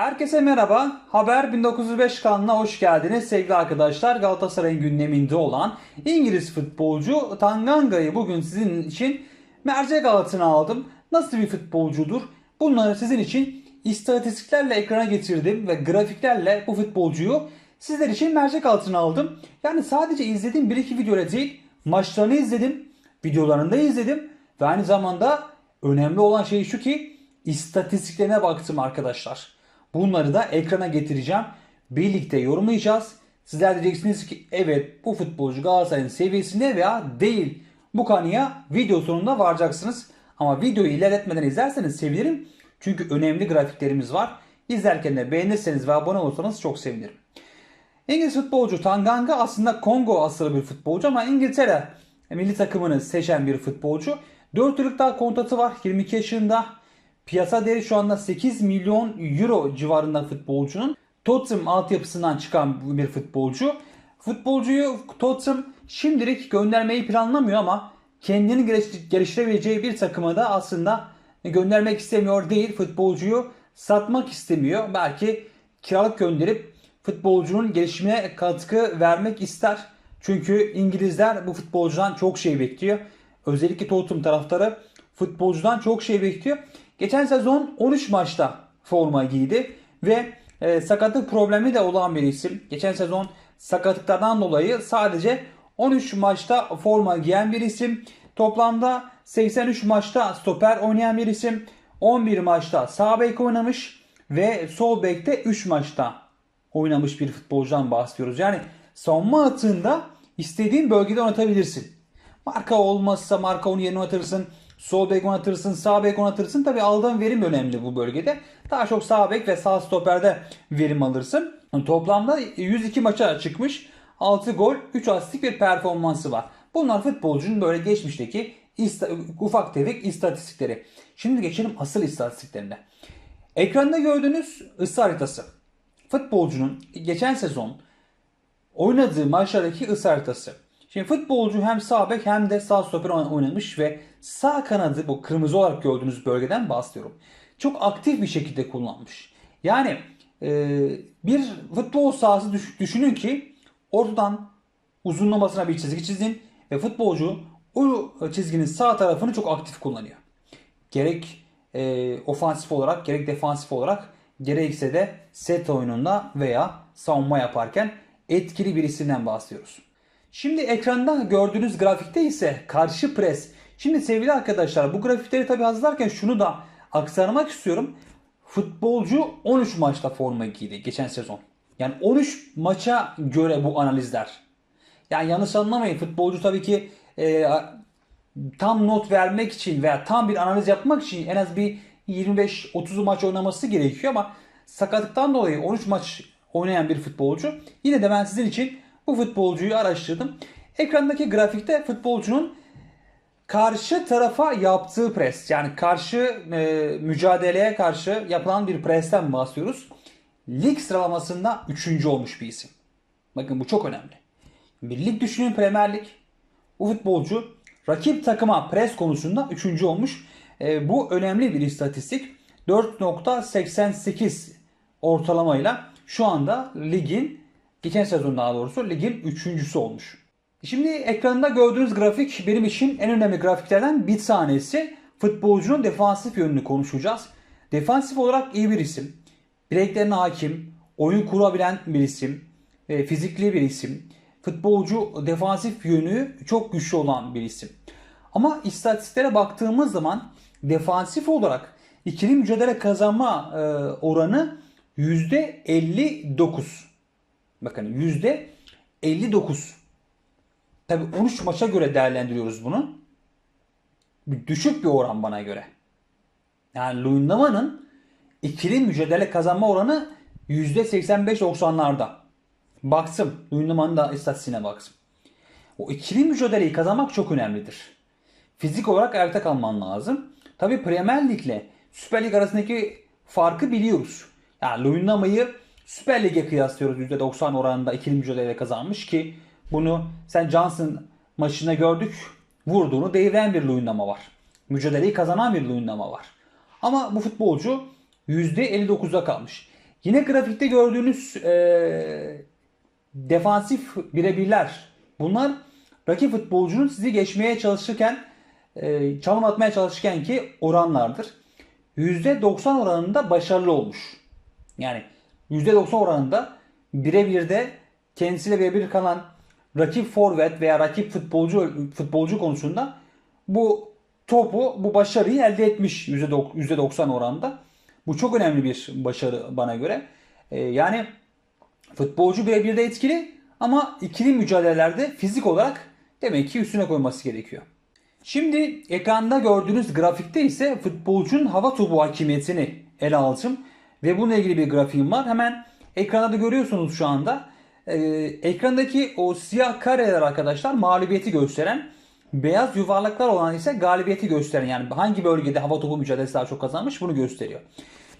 Herkese merhaba. Haber 1905 kanalına hoş geldiniz sevgili arkadaşlar. Galatasaray'ın gündeminde olan İngiliz futbolcu Tanganga'yı bugün sizin için mercek altına aldım. Nasıl bir futbolcudur? Bunları sizin için istatistiklerle ekrana getirdim ve grafiklerle bu futbolcuyu sizler için mercek altına aldım. Yani sadece izlediğim bir iki videoyla değil, maçlarını izledim, videolarını da izledim ve aynı zamanda önemli olan şey şu ki istatistiklerine baktım arkadaşlar. Bunları da ekrana getireceğim. Birlikte yorumlayacağız. Sizler diyeceksiniz ki evet bu futbolcu Galatasaray'ın seviyesinde veya değil. Bu kanıya video sonunda varacaksınız. Ama videoyu ilerletmeden izlerseniz sevinirim. Çünkü önemli grafiklerimiz var. İzlerken de beğenirseniz ve abone olursanız çok sevinirim. İngiliz futbolcu Tanganga aslında Kongo asıllı bir futbolcu ama İngiltere milli takımını seçen bir futbolcu. 4 yıllık daha kontratı var. 22 yaşında. Piyasa değeri şu anda 8 milyon euro civarında futbolcunun. Tottenham altyapısından çıkan bir futbolcu. Futbolcuyu Tottenham şimdilik göndermeyi planlamıyor ama kendini geliş- geliştirebileceği bir takıma da aslında göndermek istemiyor değil. Futbolcuyu satmak istemiyor. Belki kiralık gönderip futbolcunun gelişimine katkı vermek ister. Çünkü İngilizler bu futbolcudan çok şey bekliyor. Özellikle Tottenham taraftarı futbolcudan çok şey bekliyor. Geçen sezon 13 maçta forma giydi ve e, sakatlık problemi de olan bir isim. Geçen sezon sakatlıklardan dolayı sadece 13 maçta forma giyen bir isim. Toplamda 83 maçta stoper oynayan bir isim. 11 maçta sağ bek oynamış ve sol bekte 3 maçta oynamış bir futbolcudan bahsediyoruz. Yani savunma hattında istediğin bölgede oynatabilirsin. Marka olmazsa marka onun yerine oynatırsın. Sol bek oynatırsın, sağ bek oynatırsın. Tabi aldığın verim önemli bu bölgede. Daha çok sağ bek ve sağ stoperde verim alırsın. Toplamda 102 maça çıkmış. 6 gol, 3 asistlik bir performansı var. Bunlar futbolcunun böyle geçmişteki ufak tefek istatistikleri. Şimdi geçelim asıl istatistiklerine. Ekranda gördüğünüz ısı haritası. Futbolcunun geçen sezon oynadığı maçlardaki ısı haritası. Şimdi futbolcu hem sağ bek hem de sağ stoper oynamış ve sağ kanadı bu kırmızı olarak gördüğünüz bölgeden bahsediyorum. Çok aktif bir şekilde kullanmış. Yani e, bir futbol sahası düş- düşünün ki ortadan uzunlamasına bir çizgi çizin ve futbolcu o çizginin sağ tarafını çok aktif kullanıyor. Gerek e, ofansif olarak gerek defansif olarak gerekse de set oyununda veya savunma yaparken etkili bir isimden bahsediyoruz. Şimdi ekranda gördüğünüz grafikte ise karşı pres. Şimdi sevgili arkadaşlar bu grafikleri tabi hazırlarken şunu da aktarmak istiyorum. Futbolcu 13 maçta forma giydi geçen sezon. Yani 13 maça göre bu analizler. Yani yanlış anlamayın futbolcu tabii ki e, tam not vermek için veya tam bir analiz yapmak için en az bir 25-30 maç oynaması gerekiyor ama sakatlıktan dolayı 13 maç oynayan bir futbolcu. Yine de ben sizin için bu futbolcuyu araştırdım. Ekrandaki grafikte futbolcunun karşı tarafa yaptığı pres yani karşı e, mücadeleye karşı yapılan bir presten bahsediyoruz. Lig sıralamasında 3. olmuş bir isim. Bakın bu çok önemli. Bir lig düşünün Premier Lig. Bu futbolcu rakip takıma pres konusunda 3. olmuş. E, bu önemli bir istatistik. 4.88 ortalamayla şu anda ligin geçen sezon daha doğrusu ligin üçüncüsü olmuş. Şimdi ekranda gördüğünüz grafik benim için en önemli grafiklerden bir tanesi. Futbolcunun defansif yönünü konuşacağız. Defansif olarak iyi bir isim. Bileklerine hakim, oyun kurabilen bir isim, e, fizikli bir isim. Futbolcu defansif yönü çok güçlü olan bir isim. Ama istatistiklere baktığımız zaman defansif olarak ikili mücadele kazanma e, oranı %59. Bakın %59. Tabi 13 maça göre değerlendiriyoruz bunu. Bir düşük bir oran bana göre. Yani Luyendama'nın ikili mücadele kazanma oranı %85-90'larda. Baksın. Luyendama'nın da istatistiğine baksın. O ikili mücadeleyi kazanmak çok önemlidir. Fizik olarak ayakta kalman lazım. Tabi Premier Lig ile Süper Lig arasındaki farkı biliyoruz. Yani Luyendama'yı Süper Lig'e kıyaslıyoruz %90 oranında ikili mücadele kazanmış ki bunu sen Johnson maçında gördük. Vurduğunu deviren bir Luyendama var. Mücadeleyi kazanan bir Luyendama var. Ama bu futbolcu %59'da kalmış. Yine grafikte gördüğünüz e, defansif birebirler. Bunlar rakip futbolcunun sizi geçmeye çalışırken e, çalım atmaya çalışırken ki oranlardır. %90 oranında başarılı olmuş. Yani %90 oranında birebir kendisiyle birebir kalan rakip forvet veya rakip futbolcu futbolcu konusunda bu topu, bu başarıyı elde etmiş %90 oranında. Bu çok önemli bir başarı bana göre. Ee, yani futbolcu birebir de etkili ama ikili mücadelelerde fizik olarak demek ki üstüne koyması gerekiyor. Şimdi ekranda gördüğünüz grafikte ise futbolcunun hava topu hakimiyetini ele alacağım. Ve bununla ilgili bir grafiğim var. Hemen ekranda da görüyorsunuz şu anda. Ee, ekrandaki o siyah kareler arkadaşlar mağlubiyeti gösteren. Beyaz yuvarlaklar olan ise galibiyeti gösteren. Yani hangi bölgede hava topu mücadelesi daha çok kazanmış bunu gösteriyor.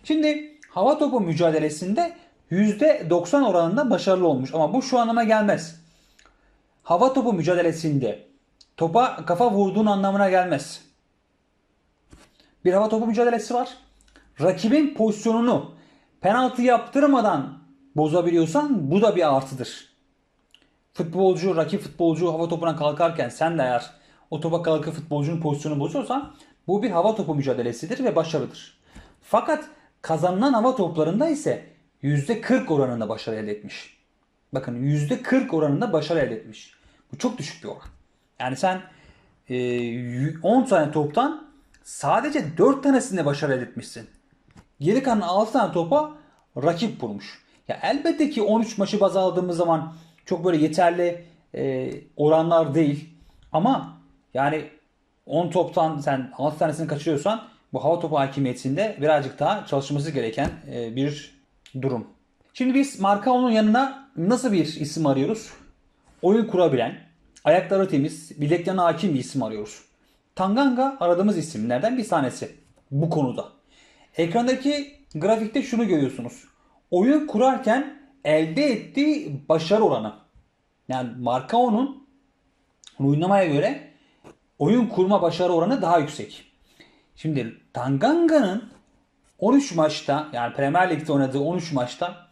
Şimdi hava topu mücadelesinde %90 oranında başarılı olmuş. Ama bu şu anlama gelmez. Hava topu mücadelesinde topa kafa vurduğun anlamına gelmez. Bir hava topu mücadelesi var. Rakibin pozisyonunu penaltı yaptırmadan bozabiliyorsan bu da bir artıdır. Futbolcu, rakip futbolcu hava topuna kalkarken sen de eğer o topa kalkıp futbolcunun pozisyonunu bozuyorsan bu bir hava topu mücadelesidir ve başarıdır. Fakat kazanılan hava toplarında ise %40 oranında başarı elde etmiş. Bakın %40 oranında başarı elde etmiş. Bu çok düşük bir oran. Yani sen 10 tane toptan sadece 4 tanesinde başarı elde etmişsin. Geri kalan 6 tane topa rakip vurmuş. Ya elbette ki 13 maçı baz aldığımız zaman çok böyle yeterli e, oranlar değil. Ama yani 10 toptan sen 6 tanesini kaçırıyorsan bu hava topu hakimiyetinde birazcık daha çalışılması gereken e, bir durum. Şimdi biz Markao'nun yanına nasıl bir isim arıyoruz? Oyun kurabilen, ayakları temiz, bileklerine hakim bir isim arıyoruz. Tanganga aradığımız isimlerden bir tanesi bu konuda. Ekrandaki grafikte şunu görüyorsunuz. Oyun kurarken elde ettiği başarı oranı. Yani Markao'nun oynamaya göre oyun kurma başarı oranı daha yüksek. Şimdi Tanganga'nın 13 maçta yani Premier Lig'de oynadığı 13 maçta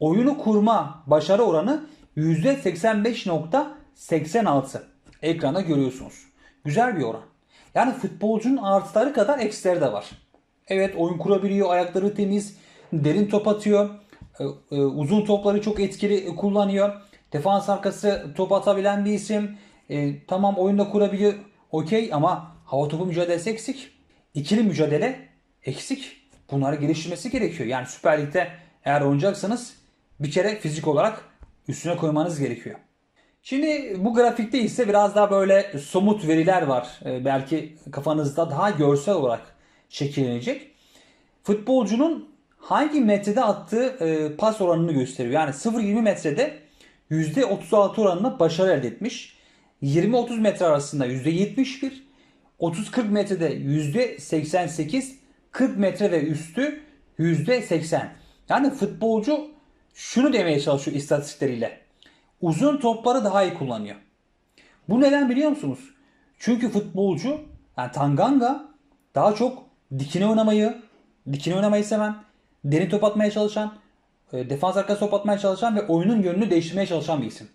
oyunu kurma başarı oranı %85.86. Ekranda görüyorsunuz. Güzel bir oran. Yani futbolcunun artıları kadar eksileri de var. Evet oyun kurabiliyor, ayakları temiz, derin top atıyor, e, e, uzun topları çok etkili kullanıyor. Defans arkası top atabilen bir isim. E, tamam oyunda kurabiliyor, okey ama hava topu mücadelesi eksik. İkili mücadele eksik. Bunları geliştirmesi gerekiyor. Yani Süper Lig'de eğer oynayacaksanız bir kere fizik olarak üstüne koymanız gerekiyor. Şimdi bu grafikte ise biraz daha böyle somut veriler var. Belki kafanızda daha görsel olarak şekillenecek. Futbolcunun hangi metrede attığı e, pas oranını gösteriyor. Yani 0-20 metrede %36 oranında başarı elde etmiş. 20-30 metre arasında %71, 30-40 metrede %88, 40 metre ve üstü %80. Yani futbolcu şunu demeye çalışıyor istatistikleriyle. Uzun topları daha iyi kullanıyor. Bu neden biliyor musunuz? Çünkü futbolcu yani Tanganga daha çok dikine oynamayı, dikine oynamayı seven, derin top atmaya çalışan, e, defans arkası top atmaya çalışan ve oyunun yönünü değiştirmeye çalışan bir isim.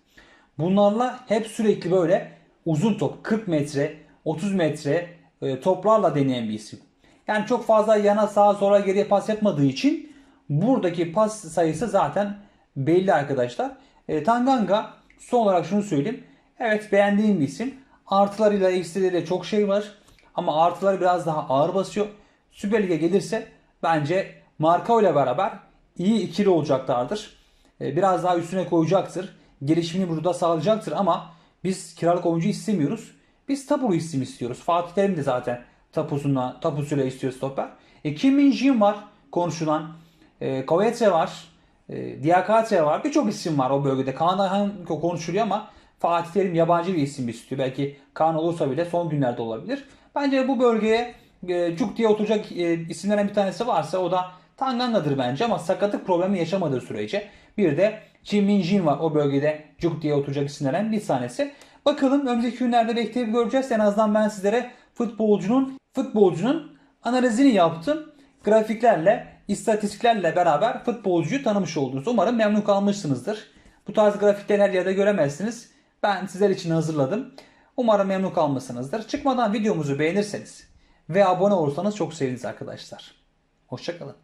Bunlarla hep sürekli böyle uzun top 40 metre, 30 metre e, toplarla deneyen bir isim. Yani çok fazla yana sağa sola geriye pas yapmadığı için buradaki pas sayısı zaten belli arkadaşlar. E, Tanganga son olarak şunu söyleyeyim. Evet beğendiğim bir isim. Artılarıyla eksileriyle çok şey var. Ama artıları biraz daha ağır basıyor. Süper Lig'e gelirse bence Marka ile beraber iyi ikili olacaklardır. E, biraz daha üstüne koyacaktır. Gelişimini burada sağlayacaktır ama biz kiralık oyuncu istemiyoruz. Biz tapulu isim istiyoruz. Fatih Terim de zaten tapusuna, tapusuyla istiyor stoper. E, Kim Min Jin var konuşulan. E, Kovace var. E, Diakate var. Birçok isim var o bölgede. Kaan Ayhan konuşuluyor ama Fatih Terim yabancı bir isim istiyor. Belki Kaan olursa bile son günlerde olabilir. Bence bu bölgeye e, cuk diye oturacak e, isimlerden bir tanesi varsa o da Tanganga'dır bence ama sakatlık problemi yaşamadığı sürece. Bir de Kim Min Jin var o bölgede cuk diye oturacak isimlerden bir tanesi. Bakalım önümüzdeki günlerde bekleyip göreceğiz. En azından ben sizlere futbolcunun futbolcunun analizini yaptım. Grafiklerle istatistiklerle beraber futbolcuyu tanımış oldunuz. Umarım memnun kalmışsınızdır. Bu tarz grafikleri her yerde göremezsiniz. Ben sizler için hazırladım. Umarım memnun kalmışsınızdır. Çıkmadan videomuzu beğenirseniz ve abone olursanız çok seviniriz arkadaşlar. Hoşçakalın.